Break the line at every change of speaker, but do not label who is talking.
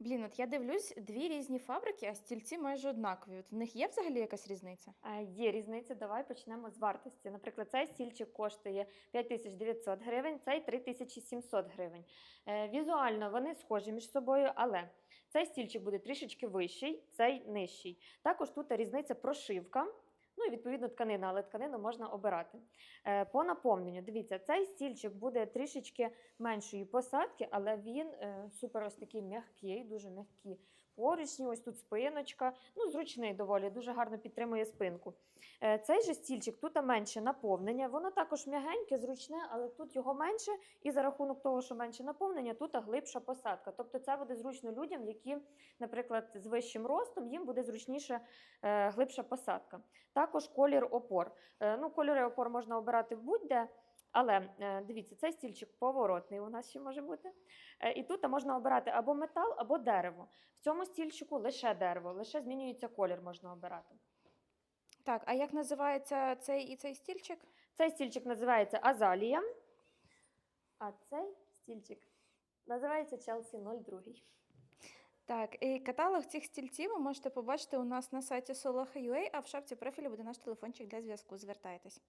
Блін, от я дивлюсь, дві різні фабрики, а стільці майже однакові. От в них є взагалі якась різниця?
Е, Є різниця, давай почнемо з вартості. Наприклад, цей стільчик коштує 5900 гривень, цей 3700 гривень. Е, Візуально вони схожі між собою, але цей стільчик буде трішечки вищий, цей нижчий. Також тут різниця прошивка. Ну і відповідно тканина, але тканину можна обирати. Е, По наповненню, дивіться, цей стільчик буде трішечки меншої посадки, але він е, супер ось такий м'який, дуже м'які поручні. Ось тут спиночка. Ну, зручний доволі, дуже гарно підтримує спинку. Е, Цей же стільчик тут менше наповнення. Воно також м'ягеньке, зручне, але тут його менше. І за рахунок того, що менше наповнення, тут глибша посадка. Тобто це буде зручно людям, які, наприклад, з вищим ростом, їм буде зручніше глибша посадка. Також колір опор. Е, Ну, кольори опор можна обирати будь-де. Але е, дивіться, цей стільчик поворотний у нас ще може бути. Е, І тут можна обирати або метал, або дерево. В цьому стільчику лише дерево, лише змінюється колір, можна обирати.
Так, а як називається цей і цей стільчик?
Цей стільчик називається Азалія, а цей стільчик називається Челсі 02.
Так, і каталог цих стільців ви можете побачити у нас на сайті Solaha.ua, а в шапці профілю буде наш телефончик для зв'язку. Звертайтесь.